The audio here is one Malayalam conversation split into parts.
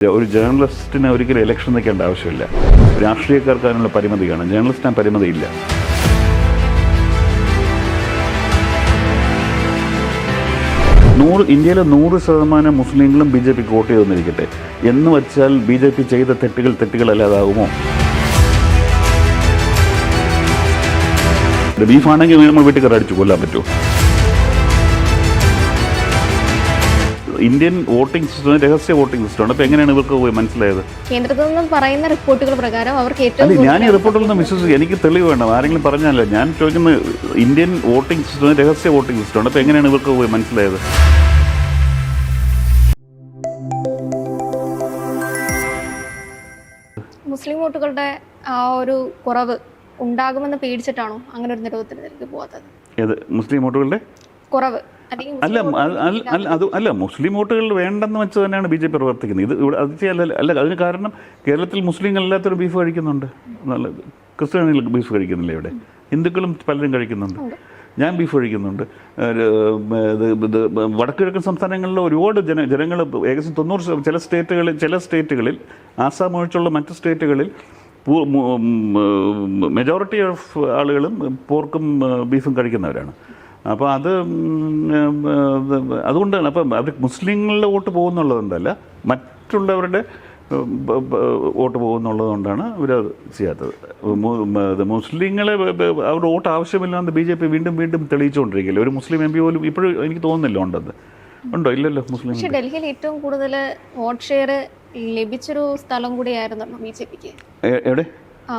ഒരു ജേർണലിസ്റ്റിന് ഒരിക്കലും ഇലക്ഷൻ നിൽക്കേണ്ട ആവശ്യമില്ല. രാഷ്ട്രീയക്കാർക്ക് അതിനുള്ള പരിമിതി കാണും ജേർണലിസ്റ്റിന് പരിമിതിയില്ല നൂറ് ഇന്ത്യയിലെ നൂറ് ശതമാനം മുസ്ലിങ്ങളും ബി ജെ പിക്ക് വോട്ട് ചെയ്തെന്നിരിക്കട്ടെ എന്ന് വെച്ചാൽ ബി ജെ പി ചെയ്ത തെറ്റുകൾ തെറ്റുകളല്ലാതാകുമോ? ബീഫാണെങ്കിൽ നമ്മൾ വീട്ടിൽ കയറി അടിച്ചു കൊല്ലാൻ പറ്റുമോ? ഇന്ത്യൻ വോട്ടിംഗ് സിസ്റ്റം രഹസ്യ വോട്ടിംഗ് സിസ്റ്റമാണ് അപ്പോൾ എങ്ങനെയാണ് ഇവർക്ക് മനസ്സിലായത്? കേന്ദ്രത്തിൽ നിന്നും പറയുന്ന റിപ്പോർട്ടുകൾ പ്രകാരം അവർക്ക് ഏറ്റവും അല്ല ഞാൻ ഈ റിപ്പോർട്ടിൽ റിപ്പോർട്ടിലൊന്നും വിശ്വസിക്കും എനിക്ക് തെളിവ് വേണം ആരെങ്കിലും പറഞ്ഞാലോ? ഞാൻ ചോദിക്കുന്ന ഇന്ത്യൻ വോട്ടിംഗ് സിസ്റ്റം രഹസ്യ വോട്ടിംഗ് സിസ്റ്റമാണ് അപ്പോൾ എങ്ങനെയാണ് ഇവർക്ക് മനസ്സിലായത്? മുസ്ലിം വോട്ടുകളുടെ ആ ഒരു കുറവ് ഉണ്ടാകുമെന്ന് പേടിച്ചിട്ടാണോ അങ്ങനെ ഒരു നിരോധനത്തിലേക്ക് പോകാത്തത്? ഏത്? മുസ്ലിം വോട്ടുകളുടെ? കുറവ്. അല്ല അത് അല്ല മുസ്ലിം വോട്ടുകൾ വേണ്ടെന്ന് വെച്ച് തന്നെയാണ് ബി ജെ പി പ്രവർത്തിക്കുന്നത്. ഇത് ഇവിടെ അത് ചെയ്യല്ല അല്ല അതിന് കാരണം കേരളത്തിൽ മുസ്ലിങ്ങൾ എല്ലാത്തരം ബീഫ് കഴിക്കുന്നുണ്ട്. നല്ല ക്രിസ്ത്യാനികൾ ബീഫ് കഴിക്കുന്നില്ല ഇവിടെ. ഹിന്ദുക്കളും പലരും കഴിക്കുന്നുണ്ട്. ഞാൻ ബീഫ് കഴിക്കുന്നുണ്ട്. ഇത് വടക്കുകിഴക്കൻ സംസ്ഥാനങ്ങളിൽ ഒരുപാട് ജന ജനങ്ങൾ ഏകദേശം തൊണ്ണൂറ് ചില സ്റ്റേറ്റുകളിൽ ചില സ്റ്റേറ്റുകളിൽ ആസാം ഒഴിച്ചുള്ള മറ്റ് സ്റ്റേറ്റുകളിൽ മെജോറിറ്റി ഓഫ് ആളുകളും പോർക്കും ബീഫും കഴിക്കുന്നവരാണ്. അപ്പോൾ അത് അതുകൊണ്ട് തന്നെ അതുകൊണ്ടാണ്. അപ്പം അവർ മുസ്ലിങ്ങളുടെ വോട്ട് പോകുന്നുള്ളതുകൊണ്ടല്ല മറ്റുള്ളവരുടെ വോട്ട് പോകുന്നുള്ളത് കൊണ്ടാണ് അവരത് ചെയ്യാത്തത്. മുസ്ലിങ്ങളെ അവരുടെ വോട്ട് ആവശ്യമില്ലാന്ന് ബി ജെ പി വീണ്ടും വീണ്ടും തെളിയിച്ചുകൊണ്ടിരിക്കില്ല ഒരു മുസ്ലിം എം പി പോലും ഇപ്പോഴും എനിക്ക് തോന്നുന്നില്ല ഉണ്ടെന്ന്. ഉണ്ടോ? ഇല്ലല്ലോ മുസ്ലിം പക്ഷേ ഡൽഹിയിൽ ഏറ്റവും കൂടുതൽ വോട്ട് ഷെയർ ലഭിച്ചൊരു സ്ഥലം കൂടിയായിരുന്നു ബി ജെ പിക്ക്. എവിടെ?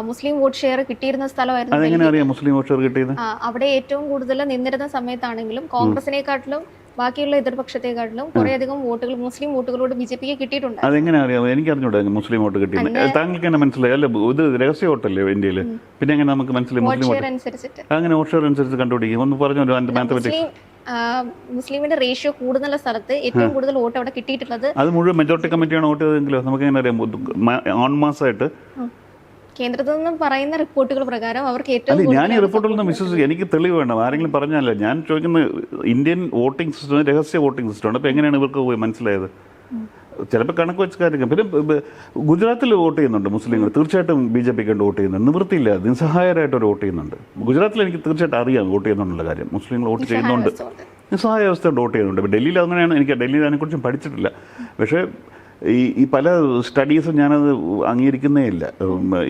മുസ്ലിം വോട്ട് ഷെയർ കിട്ടിയിരുന്ന സ്ഥലമായിരുന്നു മുസ്ലിം വോട്ട് ഷെയർ കിട്ടിയത്? അവിടെ ഏറ്റവും കൂടുതൽ നിന്നിരുന്ന സമയത്താണെങ്കിലും കോൺഗ്രസിനെക്കാട്ടിലും ബാക്കിയുള്ള എതിർപക്ഷത്തെക്കാട്ടിലും കുറേയധികം വോട്ടുകൾ മുസ്ലിം വോട്ടുകളോട് ബി ജെ പിക്ക് കിട്ടിയിട്ടുണ്ട് അതെങ്ങനെ അറിയാം എനിക്ക് അറിഞ്ഞൂടാ മുസ്ലിം വോട്ട് കിട്ടിയത് താങ്കൾക്ക് തന്നെ മനസ്സിലായി? അല്ല ഇത് രഹസ്യ വോട്ടല്ലേ ഇന്ത്യയിൽ പിന്നെ എങ്ങനെ നമുക്ക് മനസ്സിലായി മുസ്ലിം വോട്ട്? അനുസരിച്ചിട്ട്. അങ്ങനെ വോട്ട് ഷെയർ അനുസരിച്ച് കണ്ടുപിടിക്കും. ഒന്ന് പറഞ്ഞു മാത്തമാറ്റിക്സ് മുസ്ലിമിന്റെ റേഷ്യോ കൂടുന്നുള്ള സ്ഥലത്ത് ഏറ്റവും കൂടുതൽ വോട്ട് അവിടെ കിട്ടിയിട്ടുള്ളത് അത് മുഴുവൻ മെജോറിറ്റി കമ്മിറ്റിയാണ് വോട്ട് ചെയ്തെങ്കിലും നമുക്ക് എങ്ങനെ അറിയാം ഓൺ മാസമായിട്ട് കേന്ദ്രത്തിൽ നിന്നും പറയുന്ന റിപ്പോർട്ടുകൾ പ്രകാരം അവർക്ക് ഏറ്റവും ഞാൻ ഈ റിപ്പോർട്ടിൽ റിപ്പോർട്ടിലൊന്നും വിശ്വസിക്കും എനിക്ക് തെളിവ് വേണം ആരെങ്കിലും പറഞ്ഞാലോ ഞാൻ ചോദിക്കുന്ന ഇന്ത്യൻ വോട്ടിംഗ് സിസ്റ്റം രഹസ്യ വോട്ടിംഗ് സിസ്റ്റമാണ് അപ്പോൾ എങ്ങനെയാണ് ഇവർക്ക് മനസ്സിലായത്? ചിലപ്പോൾ കണക്ക് വെച്ച് കാര്യം പിന്നെ ഗുജറാത്തിൽ വോട്ട് ചെയ്യുന്നുണ്ട് മുസ്ലിങ്ങൾ. തീർച്ചയായിട്ടും ബി ജെ പിക്ക് വോട്ട് ചെയ്യുന്നുണ്ട്. നിവൃത്തിയില്ല. നിസ്സഹായരായിട്ട് ഒരു വോട്ട് ചെയ്യുന്നുണ്ട്. ഗുജറാത്തിൽ എനിക്ക് തീർച്ചയായിട്ടും അറിയാം വോട്ട് ചെയ്യുന്നുണ്ടുള്ള കാര്യം. മുസ്ലിങ്ങൾ വോട്ട് ചെയ്യുന്നുണ്ട്. നിസ്സഹായ അവസ്ഥ വോട്ട് ചെയ്യുന്നുണ്ട്. ഡൽഹിയിൽ അങ്ങനെയാണ് എനിക്ക് ഡൽഹിയിൽ അതിനെക്കുറിച്ചും പഠിച്ചിട്ടില്ല. പക്ഷേ ഈ ഈ പല സ്റ്റഡീസും ഞാനത് അംഗീകരിക്കുന്നേ ഇല്ല.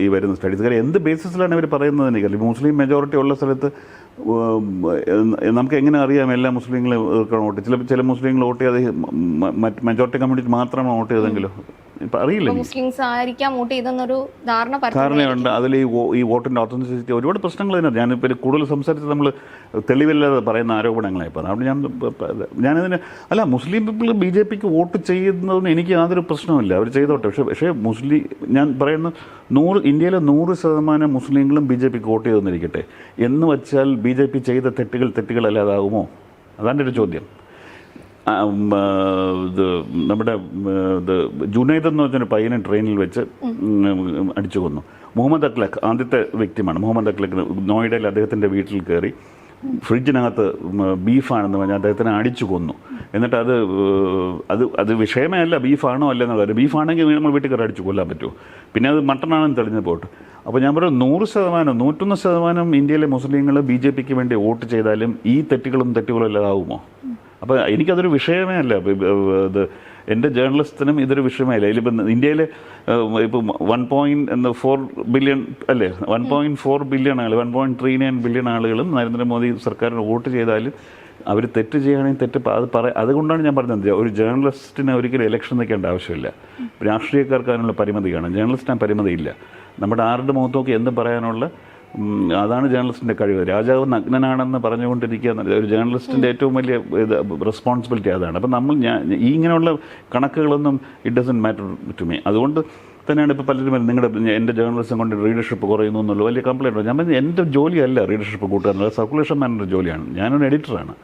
ഈ വരുന്ന സ്റ്റഡീസ് കാര്യം എന്ത് ബേസിസിലാണ് ഇവർ പറയുന്നത് അല്ലെങ്കിൽ മുസ്ലിം മെജോറിറ്റി ഉള്ള സ്ഥലത്ത് നമുക്ക് എങ്ങനെ അറിയാം എല്ലാ മുസ്ലിങ്ങളും വോട്ട്? ചില ചില മുസ്ലിങ്ങൾ വോട്ട് ചെയ്ത് മറ്റ് മെജോറിറ്റി കമ്മ്യൂണിറ്റി മാത്രമാണ് വോട്ട് ചെയ്തെങ്കിലോ അറിയില്ല. മുസ്ലിംസ് ആയിരിക്കാം വോട്ട് ചെയ്തെന്നൊരു ധാരണ ധാരണയുണ്ട്. അതിൽ ഈ ഈ വോട്ടിന്റെ ഒത്തന്റിസിറ്റി ഒരുപാട് പ്രശ്നങ്ങൾ തന്നെ ഞാനിപ്പോൾ കൂടുതൽ സംസാരിച്ച് നമ്മൾ തെളിവില്ലാതെ പറയുന്ന ആരോപണങ്ങളെ ഇപ്പോൾ അതുകൊണ്ട് ഞാൻ പ- അല്ല മുസ്ലിം പീപ്പിൾ ബി ജെ പിക്ക് വോട്ട് ചെയ്യുന്നതിന് എനിക്ക് യാതൊരു പ്രശ്നവുമില്ല. അവർ ചെയ്തോട്ടെ. പക്ഷേ പക്ഷേ മുസ്ലിം ഞാൻ പറയുന്ന നൂറ് ഇന്ത്യയിലെ നൂറ് ശതമാനം മുസ്ലിങ്ങളും ബി ജെ പിക്ക് വോട്ട് ചെയ്തെന്നിരിക്കട്ടെ എന്ന് വെച്ചാൽ ബി ജെ പി ചെയ്ത തെറ്റുകൾ തെറ്റുകളല്ലാതാകുമോ? അതാണ് ഒരു ചോദ്യം. ഇത് നമ്മുടെ ഇത് ജുനൈദ് എന്ന് പറഞ്ഞൊരു പയ്യനെ ട്രെയിനിൽ വെച്ച് അടിച്ചു കൊന്നു. മുഹമ്മദ് അക്ലഖ് ആദ്യത്തെ വ്യക്തിമാണ് മുഹമ്മദ് അക്ലഖ് നോയിഡയിൽ അദ്ദേഹത്തിന്റെ വീട്ടിൽ കയറി ഫ്രിഡ്ജിനകത്ത് ബീഫാണെന്ന് പറഞ്ഞാൽ അദ്ദേഹത്തിനെ അടിച്ചു കൊന്നു. എന്നിട്ട് അത് അത് അത് വിഷയമേ അല്ല ബീഫാണോ അല്ല എന്നുള്ളത് ബീഫാണെങ്കിൽ നമ്മൾ വീട്ടിൽ കയറി അടിച്ചു കൊല്ലാൻ പറ്റുമോ? പിന്നെ അത് മട്ടണാണെന്ന് തെളിഞ്ഞ് പോട്ട് അപ്പോൾ ഞാൻ പറയുന്നത് നൂറ് ശതമാനം നൂറ്റൊന്ന് ശതമാനം ഇന്ത്യയിലെ മുസ്ലിങ്ങൾ ബി ജെ പിക്ക് വേണ്ടി വോട്ട് ചെയ്താലും ഈ തെറ്റുകളും തെറ്റുകളും അല്ലാതാവുമോ? അപ്പോൾ എനിക്കതൊരു വിഷയമേ അല്ല. ഇത് എന്റെ ജേർണലിസ്റ്റിനും ഇതൊരു വിഷയമേ അല്ല. ഇതിലിപ്പം ഇന്ത്യയിൽ ഇപ്പം വൺ പോയിന്റ് എന്താ ഫോർ ബില്യൺ അല്ലേ? വൺ പോയിന്റ് ഫോർ ബില്യൺ ആളുകൾ one point three nine billion ആളുകളും നരേന്ദ്രമോദി സർക്കാരിന് വോട്ട് ചെയ്താലും അവർ തെറ്റ് ചെയ്യുകയാണെങ്കിൽ തെറ്റ് അത് പറ അതുകൊണ്ടാണ് ഞാൻ പറഞ്ഞത്. ഒരു ജേർണലിസ്റ്റിന് ഒരിക്കലും ഇലക്ഷൻ നിൽക്കേണ്ട ആവശ്യമില്ല. രാഷ്ട്രീയക്കാർക്ക് അതിനുള്ള പരിമിതി കാണും ജേർണലിസ്റ്റിന് പരിമിതിയില്ല. നമ്മുടെ ആരുടെ മുഖത്ത് എന്ത് പറയാനുള്ള അതാണ് ജേർണലിസ്റ്റിന്റെ കഴിവ്. രാജാവ് നഗ്നനാണെന്ന് പറഞ്ഞുകൊണ്ടിരിക്കുക ഒരു ജേർണലിസ്റ്റിന്റെ ഏറ്റവും വലിയ ഇത് റെസ്പോൺസിബിലിറ്റി അതാണ്. അപ്പം നമ്മൾ ഞാൻ ഈ ഇങ്ങനെയുള്ള കണക്കുകളൊന്നും it doesn't matter to me അതുകൊണ്ട് തന്നെയാണ് ഇപ്പോൾ പലരും നിങ്ങളുടെ എന്റെ ജേർണലിസം കൊണ്ട് റീഡർഷിപ്പ് കുറയുന്നു എന്നുള്ള വലിയ കംപ്ലയിന്റ് ഞാൻ പറഞ്ഞു എന്റെ ജോലിയല്ല റീഡർഷിപ്പ് കൂട്ടുക എന്നുള്ളത് സർക്കുലേഷൻ മാനേജർ ജോലിയാണ്. ഞാനൊരു എഡിറ്ററാണ്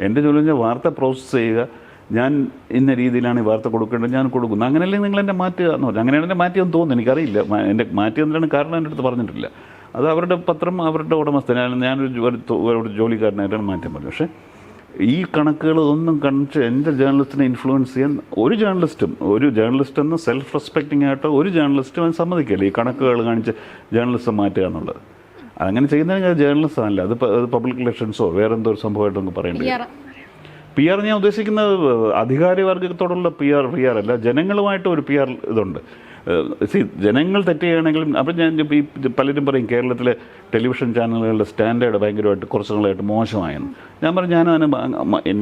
എന്റെ ജോലി എന്ന് പറഞ്ഞാൽ വാർത്ത പ്രോസസ്സ് ചെയ്യുക. ഞാൻ ഇന്ന രീതിയിലാണ് ഈ വാർത്ത കൊടുക്കേണ്ടത് ഞാൻ കൊടുക്കുന്നു. അങ്ങനെയല്ലേ നിങ്ങൾ എന്നെ മാറ്റുക എന്ന് പറഞ്ഞു. അങ്ങനെയാണ് എന്നെ മാറ്റിയെന്ന് തോന്നുന്നു. എനിക്കറിയില്ല. എന്റെ മാറ്റിയെന്നാണ് കാരണം എന്റെ അടുത്ത് പറഞ്ഞിട്ടില്ല. അത് അവരുടെ പത്രം അവരുടെ ഉടമസ്ഥ ഞാൻ ഞാനൊരു ജോലിക്കാരനായിട്ടാണ് മാറ്റം പറഞ്ഞത് പക്ഷേ ഈ കണക്കുകൾ ഒന്നും കണിച്ച് എന്റെ ജേർണലിസ്റ്റിനെ ഇൻഫ്ലുവൻസ് ചെയ്യാൻ ഒരു ജേർണലിസ്റ്റും ഒരു ജേർണലിസ്റ്റ് എന്ന് സെൽഫ് റെസ്പെക്റ്റിംഗ് ആയിട്ട് ഒരു ജേർണലിസ്റ്റും അത് സമ്മതിക്കില്ല. ഈ കണക്കുകൾ കാണിച്ച് ജേർണലിസ്റ്റ് മാറ്റുക എന്നുള്ളത്. അങ്ങനെ ചെയ്യുന്നതിന് ജേർണലിസ്റ്റ് അല്ല. അത് പബ്ലിക് ഇലക്ഷൻസോ വേറെ എന്തോ ഒരു സംഭവമായിട്ട് നമുക്ക് പറയേണ്ടി. പി ആർ ഞാൻ ഉദ്ദേശിക്കുന്നത് അധികാരി വർഗത്തോടുള്ള പി ആർ പി ആർ അല്ല. ജനങ്ങളുമായിട്ട് ഒരു പി ആർ ഇതുണ്ട്. സി ജനങ്ങൾ തെറ്റുകയാണെങ്കിലും അപ്പം ഞാൻ ഈ പലരും പറയും കേരളത്തിലെ ടെലിവിഷൻ ചാനലുകളുടെ സ്റ്റാൻഡേർഡ് ഭയങ്കരമായിട്ട് കുറച്ച് നാളായിട്ട് മോശമായെന്ന്. ഞാൻ പറഞ്ഞു ഞാൻ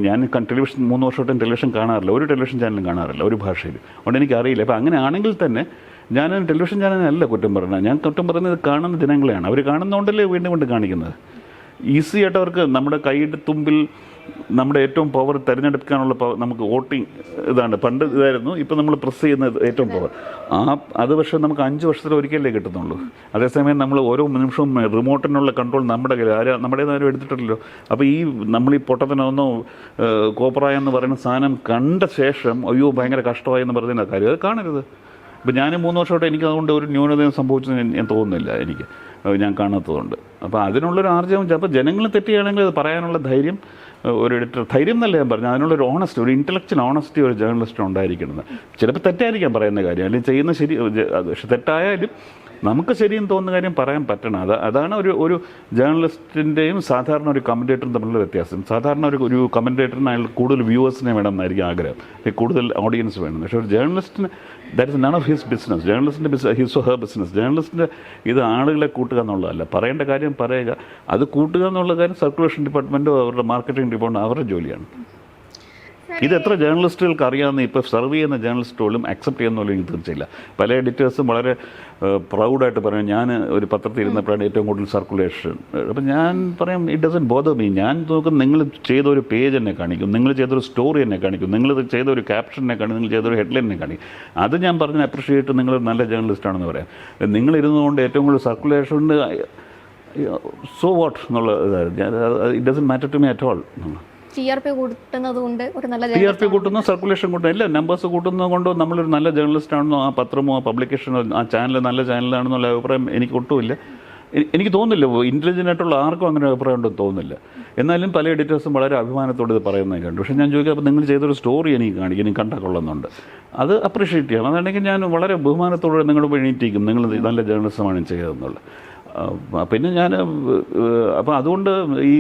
ഞാൻ ടെലിവിഷൻ മൂന്ന് വർഷമായിട്ടും ടെലിവിഷൻ കാണാറില്ല. ഒരു ടെലിവിഷൻ ചാനലും കാണാറില്ല ഒരു ഭാഷയിൽ അതുകൊണ്ട് എനിക്കറിയില്ല. അപ്പം അങ്ങനെ ആണെങ്കിൽ തന്നെ ഞാൻ ടെലിവിഷൻ ചാനലിനല്ല കുറ്റം പറയുന്നത്. ഞാൻ കുറ്റം പറയുന്നത് കാണുന്ന ജനങ്ങളെയാണ്. അവർ കാണുന്നതുകൊണ്ടല്ലേ വീണ്ടും കൊണ്ട് കാണിക്കുന്നത്? ഈസി ആയിട്ട് അവർക്ക് നമ്മുടെ കൈയുടെ തുമ്പിൽ നമ്മുടെ ഏറ്റവും പവർ തിരഞ്ഞെടുക്കാനുള്ള പവർ നമുക്ക് വോട്ടിംഗ് ഇതാണ്. പണ്ട് ഇതായിരുന്നു ഇപ്പം നമ്മൾ പ്രസ് ചെയ്യുന്ന ഏറ്റവും പവർ ആ അത് പക്ഷേ നമുക്ക് അഞ്ച് വർഷത്തിൽ ഒരിക്കലേ കിട്ടുന്നുള്ളൂ. അതേസമയം നമ്മൾ ഓരോ നിമിഷവും റിമോട്ടിനുള്ള കൺട്രോൾ നമ്മുടെ കയ്യിൽ ആരും നമ്മുടേതാരും എടുത്തിട്ടില്ലല്ലോ. അപ്പോൾ ഈ നമ്മൾ ഈ പൊട്ടത്തിനൊന്നോ എന്ന് പറയുന്ന സാധനം കണ്ട ശേഷം അയ്യോ ഭയങ്കര കഷ്ടമായി എന്ന് പറയുന്ന കാര്യം അത് കാണരുത്. ഇപ്പം ഞാൻ മൂന്ന് വർഷമായിട്ട് എനിക്ക് അതുകൊണ്ട് ഒരു ന്യൂനതയും സംഭവിച്ചെന്ന് ഞാൻ- തോന്നുന്നില്ല എനിക്ക്. ഞാൻ കാണാത്തതുകൊണ്ട്. അപ്പോൾ അതിനുള്ളൊരു ആർജവം ചിലപ്പോൾ ജനങ്ങൾ തെറ്റുകയാണെങ്കിൽ അത് പറയാനുള്ള ധൈര്യം ഒരു എഡിറ്റർ ധൈര്യം എന്നല്ല ഞാൻ പറഞ്ഞു അതിനുള്ളൊരു ഓണസ്റ്റി ഒരു ഇന്റലക്ച്വൽ ഓണസ്റ്റി ഒരു ജേർണലിസ്റ്റ് ഉണ്ടായിരിക്കുന്നത്. ചിലപ്പോൾ തെറ്റായിരിക്കാം പറയുന്ന കാര്യം. അല്ലെങ്കിൽ ചെയ്യുന്ന ശരി പക്ഷെ തെറ്റായാലും നമുക്ക് ശരിയെന്ന് തോന്നുന്ന കാര്യം പറയാൻ പറ്റണം. അത് അതാണ് ഒരു ഒരു ജേർണലിസ്റ്റിന്റെയും സാധാരണ ഒരു കമന്റേറ്ററും തമ്മിലുള്ള വ്യത്യാസം. സാധാരണ ഒരു ഒരു കമന്റേറ്ററിന് അയാൾ കൂടുതൽ വ്യൂവേഴ്സിനെ വേണം എന്നായിരിക്കും ആഗ്രഹം കൂടുതൽ ഓഡിയൻസ് വേണം. പക്ഷേ ഒരു ജേർണലിസ്റ്റിന് that is none of his business ജേർണലിസ്റ്റിന്റെ business his her business ജേർണലിസ്റ്റിന്റെ ഇത് ആളുകളെ കൂട്ടുക എന്നുള്ളതല്ല. പറയേണ്ട കാര്യം പറയുക. അത് കൂട്ടുക എന്നുള്ള കാര്യം സർക്കുലേഷൻ ഡിപ്പാർട്ട്മെന്റോ അവരുടെ മാർക്കറ്റിംഗ് ഡിപ്പാർട്ട്മെന്റോ അവരുടെ ജോലിയാണ്. ഇത് എത്ര ജേർണലിസ്റ്റുകൾക്ക് അറിയാമെന്ന് ഇപ്പോൾ സർവ് ചെയ്യുന്ന ജേർണലിസ്റ്റ് പോലും അക്സെപ്റ്റ് ചെയ്യുന്നുള്ള എനിക്ക് തീർച്ചയില്ല പല എഡിറ്റേഴ്സും വളരെ പ്രൗഡായിട്ട് പറയും ഞാൻ ഒരു പത്രത്തിൽ ഇരുന്നപ്പോഴാണ് ഏറ്റവും കൂടുതൽ സർക്കുലേഷൻ അപ്പം ഞാൻ പറയാം ഇറ്റ് ഡസൻ ബോധ മീ ഞാൻ നോക്കും നിങ്ങൾ ചെയ്ത ഒരു പേജ് എന്നെ കാണിക്കും നിങ്ങൾ ചെയ്തൊരു സ്റ്റോറി എന്നെ കാണിക്കും നിങ്ങൾ ചെയ്ത ഒരു എന്നെ കാണിക്കും നിങ്ങൾ ചെയ്തൊരു ഹെഡ്ലൈനെ കാണിക്കും. അത് ഞാൻ പറഞ്ഞ് അപ്രിഷിയേറ്റ് നിങ്ങൾ നല്ല ജേർണലിസ്റ്റ് ആണെന്ന് പറയാം. നിങ്ങൾ ഇരുന്നുകൊണ്ട് ഏറ്റവും കൂടുതൽ സർക്കുലേഷൻ സോ വാട്ട് എന്നുള്ള it doesn't matter to me at all T R P കൂട്ടുന്നത് കൊണ്ട് ഒരു നല്ല ടി ആർ പി കൂട്ടുന്ന സർക്കുലേഷൻ കൂട്ടുന്ന എല്ലാം നമ്പേഴ്സ് കൂട്ടുന്നത് കൊണ്ട് നമ്മളൊരു നല്ല ജേർണലിസ്റ്റ് ആണെന്നോ ആ പത്രമോ ആ പബ്ലിക്കേഷനോ ആ ചാനൽ നല്ല ചാനലാണെന്നുള്ള അഭിപ്രായം എനിക്ക് ഒട്ടുമില്ല. എനിക്ക് തോന്നുന്നില്ല ഇന്റലിജന്റ് ആയിട്ടുള്ള ആർക്കും അങ്ങനെ അഭിപ്രായം ഉണ്ടെന്ന് തോന്നുന്നില്ല. എന്നാലും പല എഡിറ്റേഴ്സും വളരെ അഭിമാനത്തോടെ ഇത് പറയുന്നത് കണ്ടു പക്ഷേ ഞാൻ ചോദിക്കുക അപ്പോൾ നിങ്ങൾ ചെയ്തൊരു സ്റ്റോറി എനിക്ക് കാണിക്കും എനിക്ക് കണ്ടാൽ കൊള്ളുന്നുണ്ട് അത് അപ്രീഷിയേറ്റ് ചെയ്യാം അതാണെങ്കിൽ ഞാൻ വളരെ ബഹുമാനത്തോടെ നിങ്ങളുടെ എണീറ്റിരിക്കും. നിങ്ങൾ നല്ല ജേർണലിസമാണ് ചെയ്തതെന്നുള്ളത്. പിന്നെ ഞാൻ അപ്പോൾ അതുകൊണ്ട് ഈ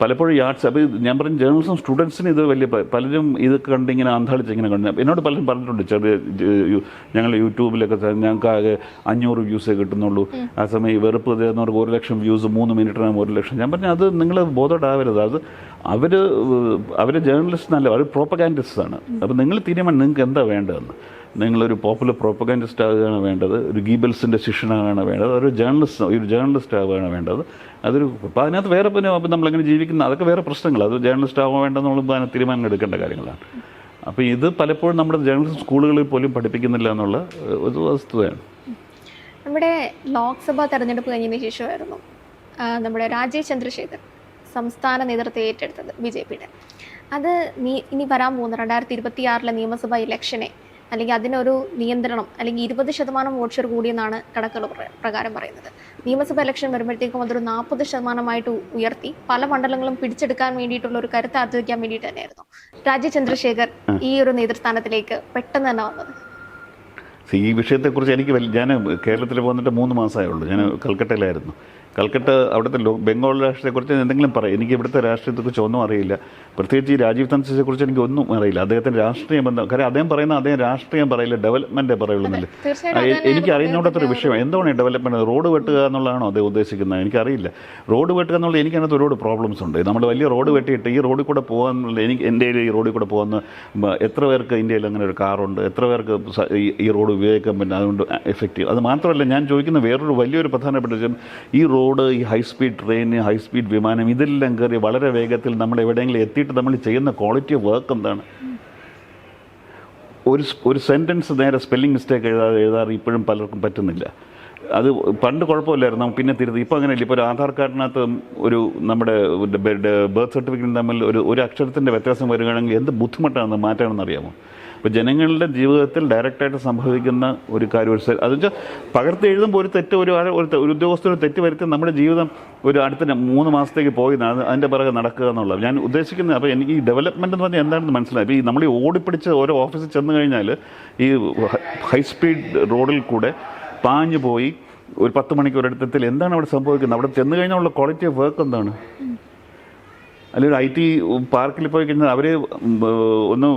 പലപ്പോഴും ആർട്സ് അപ്പോൾ ഞാൻ പറയും ജേർണലിസം സ്റ്റുഡൻസിന് ഇത് വലിയ പലരും ഇത് കണ്ടിങ്ങനെ അന്താളിച്ച് ഇങ്ങനെ കണ്ട് എന്നോട് പലരും പറഞ്ഞിട്ടുണ്ട് ചെറിയ ഞങ്ങൾ യൂട്യൂബിലൊക്കെ ഞങ്ങൾക്ക് ആകെ അഞ്ഞൂറ് വ്യൂസേ കിട്ടുന്നുള്ളൂ. ആ സമയം ഈ വെറുപ്പ് തരുന്നവർക്ക് ഒരു ലക്ഷം വ്യൂസ് മൂന്ന് മിനിറ്റിനാകുമ്പോൾ ഒരു ലക്ഷം. ഞാൻ പറഞ്ഞു അത് നിങ്ങൾ ബോധോടാവരുത് അത് അവർ അവർ ജേർണലിസ്റ്റ് നല്ല അവർ പ്രോപ്പഗാൻഡിസ്റ്റ് ആണ് അപ്പോൾ നിങ്ങൾ തീരുമാനം നിങ്ങൾക്ക് എന്താ വേണ്ടതെന്ന്. നിങ്ങളൊരു പോപ്പുലർ പ്രോപ്പഗാൻഡിസ്റ്റ് ആവുകയാണ് വേണ്ടത് ഒരു ഗീബൽസിന്റെ ശിഷ്യനാണ് വേണ്ടത് ഒരു ജേർണലിസ്റ്റ് ഒരു ജേർണലിസ്റ്റ് ആവുകയാണ് വേണ്ടത്. അതൊരു അപ്പോൾ അതിനകത്ത് വേറെ പിന്നെ അപ്പം നമ്മളെങ്ങനെ ജീവിക്കുന്ന അതൊക്കെ വേറെ പ്രശ്നങ്ങൾ അത് ജേർണലിസ്റ്റ് ആവാൻ വേണ്ടെന്നുള്ള അതിന് തീരുമാനം എടുക്കേണ്ട കാര്യങ്ങളാണ്. അപ്പോൾ ഇത് പലപ്പോഴും നമ്മുടെ ജേർണലിസ്റ്റ് സ്കൂളുകളിൽ പോലും പഠിപ്പിക്കുന്നില്ല എന്നുള്ള ഒരു വസ്തുതയാണ്. നമ്മുടെ ലോക്സഭാ തെരഞ്ഞെടുപ്പ് കഴിഞ്ഞതിന് ശേഷമായിരുന്നു നമ്മുടെ രാജീവ് ചന്ദ്രശേഖർ സംസ്ഥാന നേതൃത്വം ഏറ്റെടുത്തത് ബി ജെ പിയുടെ. അത് നീ ഇനി വരാൻ പോകുന്ന രണ്ടായിരത്തി ഇരുപത്തി ആറിലെ നിയമസഭാ ഇലക്ഷനെ അല്ലെങ്കിൽ അതിനൊരു നിയന്ത്രണം അല്ലെങ്കിൽ ഇരുപത് ശതമാനം വോട്ട് ഷെയർ കൂടിയെന്നാണ് കണക്കുകൾ പ്രകാരം പറയുന്നത്. നിയമസഭാ ഇലക്ഷൻ വരുമ്പോഴത്തേക്കും അതൊരു നാൽപ്പത് ശതമാനമായിട്ട് ഉയർത്തി. പല മണ്ഡലങ്ങളും പിടിച്ചെടുക്കാൻ വേണ്ടിയിട്ടുള്ള ഒരു കരുത്ത് ആർജിക്കാൻ വേണ്ടിയിട്ട് തന്നെയായിരുന്നു. രാജീവ് ചന്ദ്രശേഖർ ഈ ഒരു നേതൃസ്ഥാനത്തിലേക്ക് പെട്ടെന്ന് തന്നെ വന്നത്. ഈ വിഷയത്തെക്കുറിച്ച് എനിക്ക് വലിയ ഞാൻ കേരളത്തിൽ വന്നിട്ട് മൂന്ന് മാസമേ ഉള്ളൂ. ഞാൻ കൽക്കട്ടയിലായിരുന്നു. കൽക്കട്ട അവിടുത്തെ ലോ ബംഗാൾ രാഷ്ട്രീയത്തെക്കുറിച്ച് എന്തെങ്കിലും പറയും എനിക്ക് ഇവിടുത്തെ രാഷ്ട്രീയത്തെക്കുറിച്ച് ഒന്നും അറിയില്ല. പ്രത്യേകിച്ച് ഈ രാജീവ് തൻസിനെക്കുറിച്ച് എനിക്ക് ഒന്നും അറിയില്ല. അദ്ദേഹത്തിന്റെ രാഷ്ട്രീയം ബന്ധം കാര്യം അദ്ദേഹം പറയുന്ന അദ്ദേഹം രാഷ്ട്രീയം പറയില്ല ഡെവലപ്മെന്റേ എ- എനിക്ക് അറിയുന്നോടത്തൊരു വിഷയം. എന്താണ് ഡെവലപ്മെന്റ് റോഡ് വെട്ടുക എന്നുള്ളതാണോ അദ്ദേഹം ഉദ്ദേശിക്കുന്നത്? എനിക്കറിയില്ല. റോഡ് വെട്ടുക എന്നുള്ളത് എനിക്കതിനകത്ത് ഒരുപാട് പ്രോബ്ലംസ് ഉണ്ട്. നമ്മൾ വലിയ റോഡ് വെട്ടിയിട്ട് ഈ റോഡിൽ കൂടെ പോകാനുള്ള എനിക്ക് ഇന്ത്യയിൽ ഈ റോഡിൽ കൂടെ പോകുന്ന എത്ര പേർക്ക് ഇന്ത്യയിൽ അങ്ങനെ ഒരു കാറുണ്ട് എത്ര പേർക്ക് ഈ- റോഡ് ഉപയോഗിക്കാൻ പറ്റും? അതുകൊണ്ട് എഫക്റ്റീവ് അത് മാത്രമല്ല ഞാൻ ചോദിക്കുന്ന വേറൊരു വലിയൊരു പ്രധാനപ്പെട്ട വിഷയം ഈ റോഡ് ഈ high speed train high speed വിമാനം ഇതെല്ലാം കയറി വളരെ വേഗത്തിൽ നമ്മൾ എവിടെയെങ്കിലും എത്തിയിട്ട് നമ്മൾ ചെയ്യുന്ന ക്വാളിറ്റി ഓഫ് വർക്ക് എന്താണ്? ഒരു ഒരു സെന്റൻസ് നേരെ സ്പെല്ലിംഗ് മിസ്റ്റേക്ക് എഴുതാതെ എഴുതാറ് ഇപ്പോഴും പലർക്കും പറ്റുന്നില്ല. അത് പണ്ട് കുഴപ്പമില്ലായിരുന്നു. പിന്നെ തിരുത്തി. ഇപ്പോൾ അങ്ങനെയല്ല. ഇപ്പോൾ ഒരു ആധാർ കാർഡിനകത്ത് ഒരു നമ്മുടെ ബർത്ത് സർട്ടിഫിക്കറ്റും തമ്മിൽ ഒരു ഒരു അക്ഷരത്തിന്റെ വ്യത്യാസം വരികയാണെങ്കിൽ എന്ത് ബുദ്ധിമുട്ടാണെന്ന് മാറ്റണമെന്ന് അറിയാമോ അപ്പോൾ ജനങ്ങളുടെ ജീവിതത്തിൽ ഡയറക്റ്റായിട്ട് സംഭവിക്കുന്ന ഒരു കാര്യം ഒരു അത് വെച്ചാൽ പകർത്തി എഴുതുമ്പോൾ ഒരു തെറ്റ് ഒരു ഒരു ഉദ്യോഗസ്ഥന് തെറ്റ് വരുത്തി നമ്മുടെ ജീവിതം ഒരു അടുത്ത മൂന്ന് മാസത്തേക്ക് പോയി അതിന്റെ പിറകെ നടക്കുക എന്നുള്ളത്. ഞാൻ ഉദ്ദേശിക്കുന്നത് അപ്പോൾ എനിക്ക് ഈ ഡെവലപ്മെന്റ് എന്ന് പറഞ്ഞാൽ എന്താണെന്ന് മനസ്സിലായി. അപ്പോൾ ഈ നമ്മൾ ഈ ഓടിപ്പിടിച്ച് ഓരോ ഓഫീസിൽ ചെന്ന് കഴിഞ്ഞാൽ ഈ ഹൈ സ്പീഡ് റോഡിൽ കൂടെ പാഞ്ഞു പോയി ഒരു പത്ത് മണിക്കൂർ ഒരിടത്തിൽ എന്താണ് അവിടെ സംഭവിക്കുന്നത്? അവിടെ ചെന്ന് കഴിഞ്ഞാൽ ഉള്ള ക്വാളിറ്റി ഓഫ് വർക്ക് എന്താണ്? അല്ലെങ്കിൽ ഐ ടി പാർക്കിൽ പോയി കഴിഞ്ഞാൽ അവർ ഒന്ന്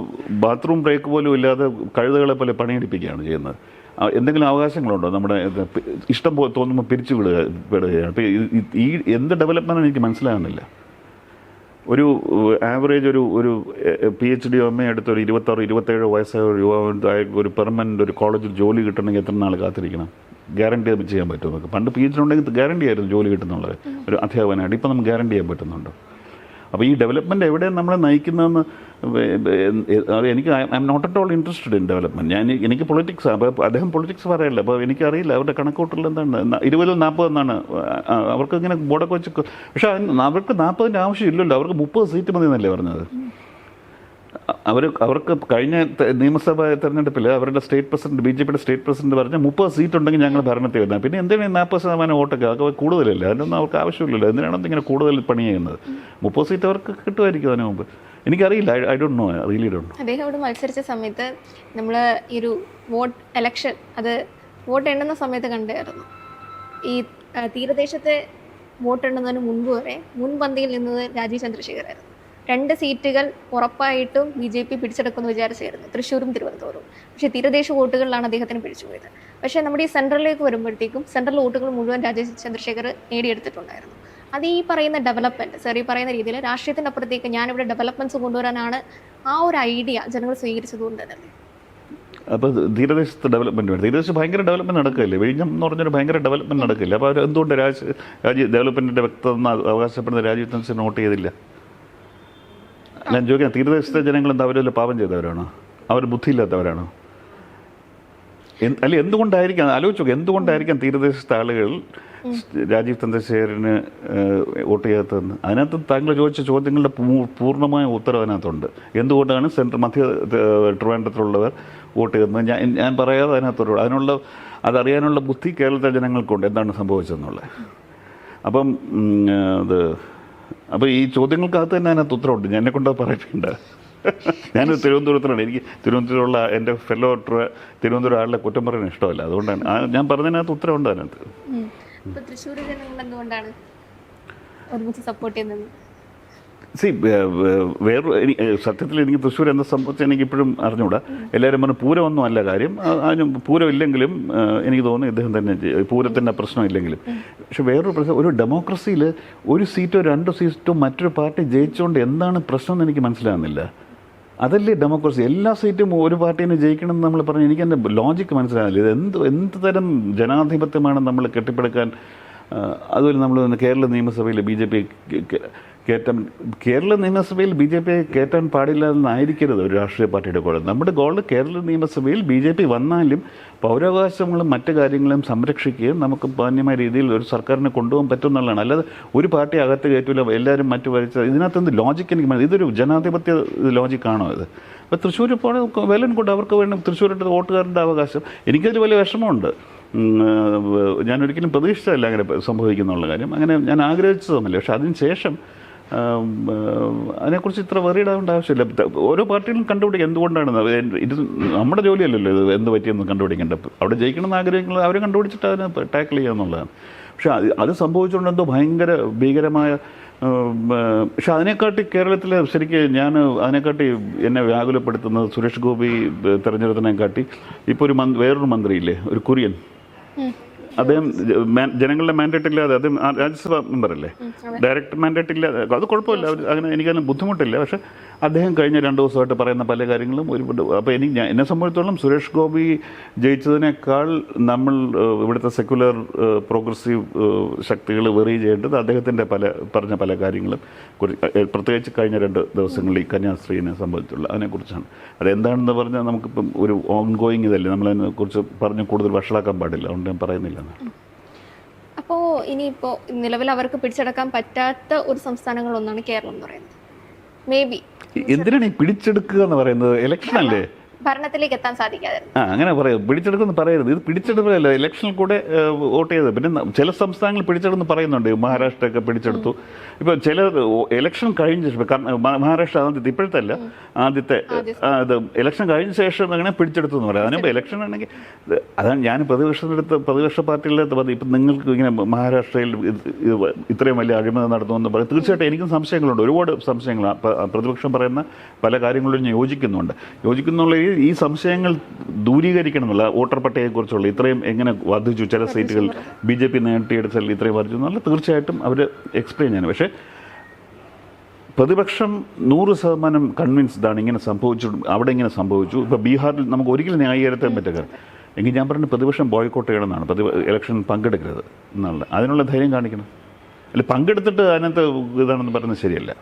ബാത്റൂം ബ്രേക്ക് പോലും ഇല്ലാതെ കഴുതകളെ പോലെ പണിയെടുപ്പിക്കുകയാണ് ചെയ്യുന്നത്. എന്തെങ്കിലും അവകാശങ്ങളുണ്ടോ? നമ്മുടെ ഇഷ്ടം പോലെ തോന്നുമ്പോൾ പിരിച്ചു വിടുക വിടുകയാണ് അപ്പോൾ ഈ എന്ത് ഡെവലപ്മെന്റാണ് എനിക്ക് മനസ്സിലാകുന്നില്ല. ഒരു ആവറേജ് ഒരു ഒരു P H D M A എടുത്ത ഒരു ഇരുപത്താറ് ഇരുപത്തേഴ് വയസ്സായ ഒരു യുവാവ് ഒരു പെർമനന്റ് ഒരു കോളേജിൽ ജോലി കിട്ടണമെങ്കിൽ എത്ര നാൾ കാത്തിരിക്കണം? ഗ്യാരണ്ടി ചെയ്യാൻ പറ്റും നമുക്ക് പണ്ട് പി എച്ച് ഡി ഉണ്ടെങ്കിൽ ഗ്യാരണ്ടി ആയിരുന്നു ജോലി കിട്ടുന്നുള്ളത്. ഒരു അധ്യാപകനായിട്ട്. ഇപ്പം നമുക്ക് ഗ്യാരണ്ടി ചെയ്യാൻ പറ്റുന്നുണ്ടോ? അപ്പോൾ ഈ ഡെവലപ്മെന്റ് എവിടെയാണ് നമ്മളെ നയിക്കുന്നതെന്ന് എനിക്ക് I am not at all interested in development ഞാൻ എനിക്ക് പൊളിറ്റിക്സ് അപ്പോൾ അദ്ദേഹം പൊളിറ്റിക്സ് പറയല്ല. അപ്പോൾ എനിക്കറിയില്ല അവരുടെ കണക്കൂട്ടൽ എന്താണ് ഇരുപതിൽ നാൽപ്പത് എന്നാണ്. അവർക്ക് ഇങ്ങനെ ബോർഡൊക്കെ വെച്ച് പക്ഷേ അവർക്ക് നാൽപ്പതിന്റെ ആവശ്യമില്ലല്ലോ അവർക്ക് മുപ്പത് സീറ്റ് മതി എന്നല്ലേ പറഞ്ഞത്? അവർ അവർക്ക് കഴിഞ്ഞ നിയമസഭാ തെരഞ്ഞെടുപ്പിൽ അവരുടെ സ്റ്റേറ്റ് പ്രസിഡന്റ് ബി ജെ പിയുടെ സ്റ്റേറ്റ് പ്രസിഡന്റ് പറഞ്ഞ മുപ്പത് സീറ്റ് ഉണ്ടെങ്കിൽ ഞങ്ങൾ ഭരണത്തിൽ വരുന്നത് പിന്നെ എന്തിനാണ് ഈ നാൽപ്പത് ശതമാനം വോട്ടൊക്കെ? അതൊക്കെ കൂടുതലല്ല. അതിനൊന്നും അവർക്ക് ആവശ്യമില്ലല്ലോ. എന്തിനാണ് ഇങ്ങനെ കൂടുതൽ പണി ചെയ്യുന്നത്? മുപ്പത് സീറ്റ് അവർക്ക് കിട്ടുമായിരിക്കും അതിന് മുമ്പ്. എനിക്കറിയില്ല. I don't know. Really don't അദ്ദേഹം അവിടെ മത്സരിച്ച സമയത്ത് നമ്മൾ ഈ ഒരു വോട്ട് എലക്ഷൻ അത് വോട്ട് എണ്ണുന്ന സമയത്ത് കണ്ടായിരുന്നു. ഈ തീരദേശത്തെ വോട്ട് എണ്ണുന്നതിന് മുൻപ് വരെ മുൻപന്തിയിൽ നിന്നത് രാജീവ് ചന്ദ്രശേഖരായിരുന്നു. രണ്ട് സീറ്റുകൾ ഉറപ്പായിട്ടും ബി ജെ പി പിടിച്ചെടുക്കുമെന്ന് വിചാരിച്ചായിരുന്നു. തൃശ്ശൂരും തിരുവനന്തപുരവും. പക്ഷേ തീരദേശ വോട്ടുകളിലാണ് അദ്ദേഹത്തിന് പിടിച്ചുപോയത് പക്ഷേ നമ്മുടെ ഈ സെൻട്രലിലേക്ക് വരുമ്പോഴത്തേക്കും സെൻട്രൽ വോട്ടുകൾ മുഴുവൻ രാജേഷ് ചന്ദ്രശേഖർ നേടിയെടുത്തിട്ടുണ്ടായിരുന്നു. അത് ഈ പറയുന്ന ഡെവലപ്മെന്റ് സാർ ഈ പറയുന്ന രീതിയിൽ രാഷ്ട്രീയത്തിന്റെ അപ്പുറത്തേക്ക് ഞാനിവിടെ ഡെവലപ്മെന്റ്സ് കൊണ്ടുവരാനാണ് ആ ഒരു ഐഡിയ ജനങ്ങൾ സ്വീകരിച്ചതുകൊണ്ട് തന്നെ അപ്പോൾ തീരദേശത്ത് ഡെവലപ്മെന്റ് വേണം. തീരദേശത്ത് ഭയങ്കര ഡെവലപ്മെന്റ് നടക്കില്ലേ വിഴിഞ്ഞം എന്ന് പറഞ്ഞൊരു ഭയങ്കര ഡെവലപ്മെന്റ് നടക്കില്ല അപ്പോൾ അവർ എന്തുകൊണ്ട് രാജ് രാജ്യ ഡെവലപ്മെന്റിന്റെ വ്യക്തത അവകാശപ്പെടുന്ന രാജ്യത്തിന് നോട്ട് ചെയ്തില്ല? ഞാൻ ചോദിക്കാം തീരദേശത്തെ ജനങ്ങൾ എന്താ അവരല്ല പാപം ചെയ്തവരാണോ? അവർ ബുദ്ധിയില്ലാത്തവരാണോ? അല്ല എന്തുകൊണ്ടായിരിക്കാം ആലോചിച്ചു എന്തുകൊണ്ടായിരിക്കാം തീരദേശത്തെ ആളുകൾ രാജീവ് ചന്ദ്രശേഖരന് വോട്ട് ചെയ്യാത്തതെന്ന്? അതിനകത്ത് താങ്കൾ ചോദിച്ച ചോദ്യങ്ങളുടെ പൂർണമായ ഉത്തരം അതിനകത്തുണ്ട്. എന്തുകൊണ്ടാണ് സെൻട്രൽ മധ്യ ട്രിവാൻഡ്രത്തിലുള്ളവർ വോട്ട് ചെയ്യുന്നത്? ഞാൻ ഞാൻ പറയാതെ അതിനകത്തൊരു അതിനുള്ള അതറിയാനുള്ള ബുദ്ധി കേരളത്തിലെ ജനങ്ങൾക്കുണ്ട്. എന്താണ് സംഭവിച്ചതെന്നുള്ളത്? അപ്പം ഇത് അപ്പോൾ ഈ ചോദ്യങ്ങൾക്കകത്ത് തന്നെ അതിനകത്ത് ഉത്തരവുണ്ട്. എന്നെ കൊണ്ട് പറയിപ്പിക്കണ്ട. ഞാൻ തിരുവനന്തപുരത്തിലാണ്. എനിക്ക് തിരുവനന്തപുരമുള്ള എന്റെ ഫെല്ലോ തിരുവനന്തപുരം ആളുടെ കുറ്റം പറയാൻ ഇഷ്ടമല്ല. അതുകൊണ്ടാണ്. ഞാൻ പറഞ്ഞതിനകത്ത് ഉത്തരവുണ്ട് അതിനകത്ത്. ജനങ്ങൾ എന്തുകൊണ്ടാണ് ഒരുമിച്ച് സപ്പോർട്ട് ചെയ്യുന്നത്? സി വേറെ സത്യത്തിൽ എനിക്ക് തൃശ്ശൂർ എന്ന സംഭവിച്ചത് എനിക്ക് ഇപ്പോഴും അറിഞ്ഞുകൂടാ എല്ലാവരും പറഞ്ഞു പൂരമൊന്നും അല്ല കാര്യം. അതിന് പൂരം ഇല്ലെങ്കിലും എനിക്ക് തോന്നുന്നു ഇദ്ദേഹം തന്നെ പൂരത്തിന്റെ പ്രശ്നം ഇല്ലെങ്കിലും പക്ഷെ വേറൊരു പ്രശ്നം ഒരു ഡെമോക്രസിയിൽ ഒരു സീറ്റോ രണ്ടോ സീറ്റോ മറ്റൊരു പാർട്ടി ജയിച്ചുകൊണ്ട് എന്താണ് പ്രശ്നം എന്ന് എനിക്ക് മനസ്സിലാകുന്നില്ല. അതല്ലേ ഡെമോക്രസി. എല്ലാ സീറ്റും ഒരു പാർട്ടീനെ ജയിക്കണം എന്ന് നമ്മൾ പറഞ്ഞു. എനിക്ക് എന്റെ ലോജിക്ക് മനസ്സിലാകുന്നില്ല. ഇത് എന്ത് എന്ത് തരം ജനാധിപത്യമാണ് നമ്മൾ കെട്ടിപ്പടുക്കാൻ അതുപോലെ നമ്മൾ കേരള നിയമസഭയിൽ ബി ജെ പി കയറ്റാൻ കേരള നിയമസഭയിൽ ബി ജെ പി കയറ്റാൻ പാടില്ല എന്നായിരിക്കരുത് ഒരു രാഷ്ട്രീയ പാർട്ടിയുടെ ഗോൾ നമ്മുടെ ഗോൾ കേരള നിയമസഭയിൽ ബി ജെ പി വന്നാലും പൗരാവകാശങ്ങളും മറ്റു കാര്യങ്ങളും സംരക്ഷിക്കുകയും നമുക്ക് മാന്യമായ രീതിയിൽ ഒരു സർക്കാരിനെ കൊണ്ടുപോകാൻ പറ്റും എന്നുള്ളതാണ് അല്ലാതെ ഒരു പാർട്ടി അകത്ത് കയറ്റില്ല എല്ലാവരും മറ്റു വരച്ച ഇതിനകത്ത് ലോജിക്ക് എനിക്ക് ഇതൊരു ജനാധിപത്യ ലോജിക്കാണോ ഇത്? അപ്പോൾ തൃശ്ശൂർ ഇപ്പോൾ വില കൊണ്ട് അവർക്ക് വേണം തൃശ്ശൂരിന്റെ വോട്ടുകാരുടെ അവകാശം. എനിക്കതിൽ വലിയ വിഷമമുണ്ട്. ഞാനൊരിക്കലും പ്രതീക്ഷിച്ചതല്ല അങ്ങനെ സംഭവിക്കുന്നുള്ള കാര്യം. അങ്ങനെ ഞാൻ ആഗ്രഹിച്ചതുമല്ല പക്ഷെ അതിന് ശേഷം ആം, ഏഹ്, അതിനെക്കുറിച്ച് ഇത്ര വെറിയിടാവേണ്ട ആവശ്യമില്ല. ഓരോ പാർട്ടികളും കണ്ടുപിടിക്കുക എന്തുകൊണ്ടാണ് ഇത്? നമ്മുടെ ജോലിയല്ലല്ലോ ഇത് എന്ത് പറ്റിയെന്ന് കണ്ടുപിടിക്കേണ്ട അവിടെ ജയിക്കണമെന്ന് ആഗ്രഹിക്കുന്നത് അവരെ കണ്ടുപിടിച്ചിട്ട് അതിനെ ടാക്കിൾ ചെയ്യുക എന്നുള്ളതാണ്. പക്ഷെ അത് സംഭവിച്ചുകൊണ്ട് എന്തോ ഭയങ്കര ഭീകരമായ പക്ഷെ അതിനെക്കാട്ടി കേരളത്തിൽ ശരിക്കും ഞാൻ അതിനെക്കാട്ടി എന്നെ വ്യാകുലപ്പെടുത്തുന്നത് സുരേഷ് ഗോപി തെരഞ്ഞെടുത്തതിനെക്കാട്ടി ഇപ്പോൾ ഒരു മന്ത്രി വേറൊരു മന്ത്രിയില്ലേ? ഒരു കുര്യൻ. അദ്ദേഹം മാൻ- ജനങ്ങളുടെ മാൻഡേറ്റ് ഇല്ലാതെ അദ്ദേഹം ആ രാജ്യസഭ മെമ്പറല്ലേ ഡയറക്റ്റ് മാൻഡേറ്റ് ഇല്ലാതെ അത് കുഴപ്പമില്ല. അവർ അങ്ങനെ എനിക്കതിന് ബുദ്ധിമുട്ടില്ല. പക്ഷെ അദ്ദേഹം കഴിഞ്ഞ രണ്ട് ദിവസമായിട്ട് പറയുന്ന പല കാര്യങ്ങളും ഒരുപാട് അപ്പോൾ എനിക്ക് ഞാൻ എന്നെ സംബന്ധിച്ചോളം സുരേഷ് ഗോപി ജയിച്ചതിനേക്കാൾ നമ്മൾ ഇവിടുത്തെ സെക്യുലർ പ്രോഗ്രസീവ് ശക്തികൾ വെറി ചെയ്യേണ്ടത് അദ്ദേഹത്തിന്റെ പല പറഞ്ഞ പല കാര്യങ്ങളും പ്രത്യേകിച്ച് കഴിഞ്ഞ രണ്ട് ദിവസങ്ങളിൽ ഈ കന്യാസ്ത്രീനെ സംബന്ധിച്ചുള്ള അതിനെക്കുറിച്ചാണ്. അതെന്താണെന്ന് പറഞ്ഞാൽ നമുക്കിപ്പം ഒരു ഓൺ ഗോയിങ് ഇതല്ലേ നമ്മളതിനെക്കുറിച്ച് പറഞ്ഞ് കൂടുതൽ വഷളാക്കാൻ പാടില്ല. അതുകൊണ്ട് ഞാൻ പറയുന്നില്ല അപ്പോൾ ഇനിയിപ്പോൾ നിലവിൽ അവർക്ക് പിടിച്ചടക്കാൻ പറ്റാത്ത ഒരു സംസ്ഥാനങ്ങളൊന്നാണ് കേരളം എന്ന് പറയുന്നത്. മേ ബി എന്തിനാണ് ഈ പിടിച്ചെടുക്കുക എന്ന് പറയുന്നത്? ഇലക്ഷൻ അല്ലേ? ഭരണത്തിലേക്ക് എത്താൻ സാധിക്കാതെ ആ അങ്ങനെ പറയാം. പിടിച്ചെടുക്കുന്നു പറയരുത്. ഇത് പിടിച്ചെടുക്കലല്ല ഇലക്ഷനിൽ കൂടെ വോട്ട് ചെയ്തത് പിന്നെ ചില സംസ്ഥാനങ്ങൾ പിടിച്ചെടുന്ന് പറയുന്നുണ്ട്. മഹാരാഷ്ട്ര ഒക്കെ പിടിച്ചെടുത്തു. ഇപ്പൊ ചില ഇലക്ഷൻ കഴിഞ്ഞ ശേഷം മഹാരാഷ്ട്ര ആദ്യത്തെ ഇപ്പോഴത്തെ അല്ല ആദ്യത്തെ. ഇത് ഇലക്ഷൻ കഴിഞ്ഞ ശേഷം അങ്ങനെ പിടിച്ചെടുത്തു എന്ന് പറയാം അതിനുമ്പ് ഇലക്ഷൻ ആണെങ്കിൽ അതാണ് ഞാൻ പ്രതിപക്ഷത്തിനടുത്ത് പ്രതിപക്ഷ പാർട്ടികളെ ഇപ്പൊ പറഞ്ഞു ഇപ്പം നിങ്ങൾക്ക് ഇങ്ങനെ മഹാരാഷ്ട്രയിൽ ഇത് ഇത് ഇത്രയും വലിയ അഴിമതി നടത്തുമെന്ന് പറയും തീർച്ചയായിട്ടും എനിക്കും സംശയങ്ങളുണ്ട്. ഒരുപാട് സംശയങ്ങളാണ്. പ്രതിപക്ഷം പറയുന്ന പല കാര്യങ്ങളിലും യോജിക്കുന്നുണ്ട്. യോജിക്കുന്നുള്ള ഈ ഈ സംശയങ്ങൾ ദൂരീകരിക്കണം എന്നുള്ള വോട്ടർ പട്ടികയെക്കുറിച്ചുള്ള ഇത്രയും എങ്ങനെ വർദ്ധിച്ചു? ചില സീറ്റുകൾ ബി ജെ പി നേട്ടിയെടുത്താൽ ഇത്രയും വർദ്ധിച്ചു. എന്നുള്ള തീർച്ചയായിട്ടും അവർ എക്സ്പ്ലെയിൻ ചെയ്യണം. പക്ഷേ പ്രതിപക്ഷം നൂറ് ശതമാനം കൺവിൻസ്ഡാണ് ആണ് ഇങ്ങനെ സംഭവിച്ചു അവിടെ ഇങ്ങനെ സംഭവിച്ചു. ഇപ്പോൾ ബീഹാറിൽ നമുക്ക് ഒരിക്കലും ന്യായീകരിക്കാൻ പറ്റുക എങ്കിൽ ഞാൻ പറഞ്ഞു പ്രതിപക്ഷം ബോയ്ക്കോട്ട് ചെയ്യണമെന്നാണ് പ്രതി ഇലക്ഷൻ പങ്കെടുക്കരുത്. എന്നുള്ളത് അതിനുള്ള ധൈര്യം കാണിക്കണം. അല്ല പങ്കെടുത്തിട്ട് അതിനകത്ത് ഇതാണെന്ന് പറയുന്നത് ശരിയല്ല.